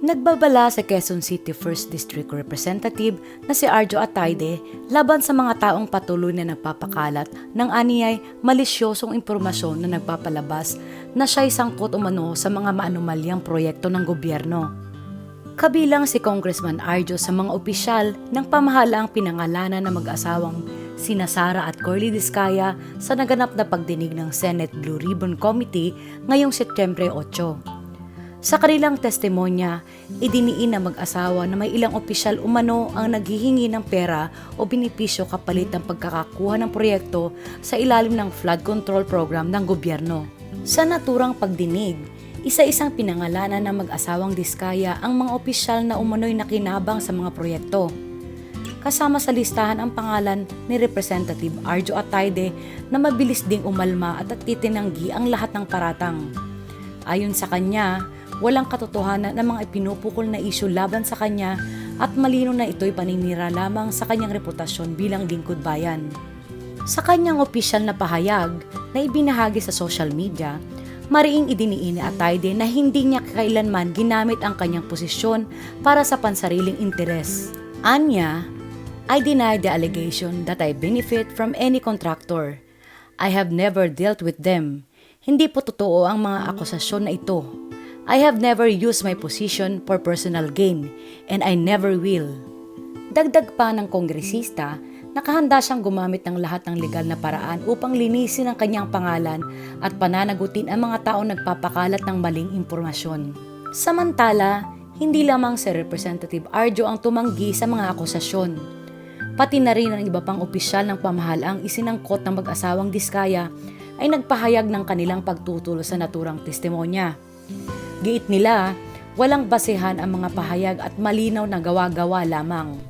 Nagbabala sa Quezon City 1st District Representative na si Arjo Atayde laban sa mga taong patuloy na nagpapakalat ng aniyay malisyosong impormasyon na nagpapalabas na siya'y sangkot umano sa mga maanumalyang proyekto ng gobyerno. Kabilang si Congressman Arjo sa mga opisyal ng pamahalaang pinangalanan ng mag-asawang sina Sara at Corley Discaya sa naganap na pagdinig ng Senate Blue Ribbon Committee ngayong Setyembre 8. Sa kanilang testimonya, idiniin na mag-asawa na may ilang opisyal umano ang naghihingi ng pera o binipisyo kapalit ng pagkakakuha ng proyekto sa ilalim ng flood control program ng gobyerno. Sa naturang pagdinig, isa-isang pinangalanan ng mag-asawang diskaya ang mga opisyal na umano'y nakinabang sa mga proyekto. Kasama sa listahan ang pangalan ni Representative Arjo Atayde na mabilis ding umalma at itinanggi ang lahat ng paratang. Ayon sa kanya, walang katotohanan ng mga ipinupukol na isyu laban sa kanya at malino na ito'y paninira lamang sa kanyang reputasyon bilang lingkod bayan. Sa kanyang opisyal na pahayag na ibinahagi sa social media, mariing idiniin ni Atayde na hindi niya kailanman ginamit ang kanyang posisyon para sa pansariling interes. Anya, I deny the allegation that I benefit from any contractor. I have never dealt with them. Hindi po totoo ang mga akusasyon na ito. I have never used my position for personal gain, and I never will. Dagdag pa ng kongresista, nakahanda siyang gumamit ng lahat ng legal na paraan upang linisin ang kanyang pangalan at pananagutin ang mga taong nagpapakalat ng maling impormasyon. Samantala, hindi lamang si Representative Arjo ang tumanggi sa mga akusasyon. Pati na rin ang iba pang opisyal ng pamahalaang isinangkot ng mag-asawang Diskaya ay nagpahayag ng kanilang pagtutulo sa naturang testimonya. Giit nila, walang basehan ang mga pahayag at malinaw na gawa-gawa lamang.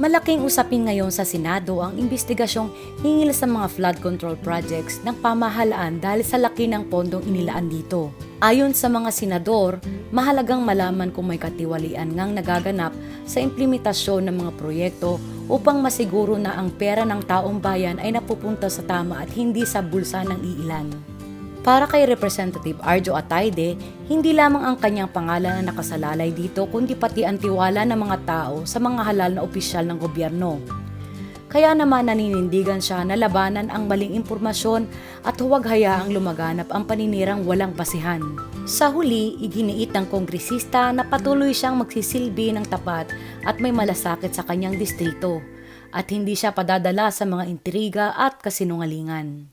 Malaking usapin ngayon sa Senado ang investigasyong hingil sa mga flood control projects ng pamahalaan dahil sa laki ng pondong inilaan dito. Ayon sa mga senador, mahalagang malaman kung may katiwalian ngang nagaganap sa implementasyon ng mga proyekto upang masiguro na ang pera ng taong bayan ay napupunta sa tama at hindi sa bulsa ng iilan. Para kay Representative Arjo Atayde, hindi lamang ang kanyang pangalan ang nakasalalay dito kundi pati ang tiwala ng mga tao sa mga halal na opisyal ng gobyerno. Kaya naman naninindigan siya na labanan ang maling impormasyon at huwag hayaang lumaganap ang paninirang walang basihan. Sa huli, iginiit ng kongresista na patuloy siyang magsisilbi ng tapat at may malasakit sa kanyang distrito at hindi siya padadala sa mga intriga at kasinungalingan.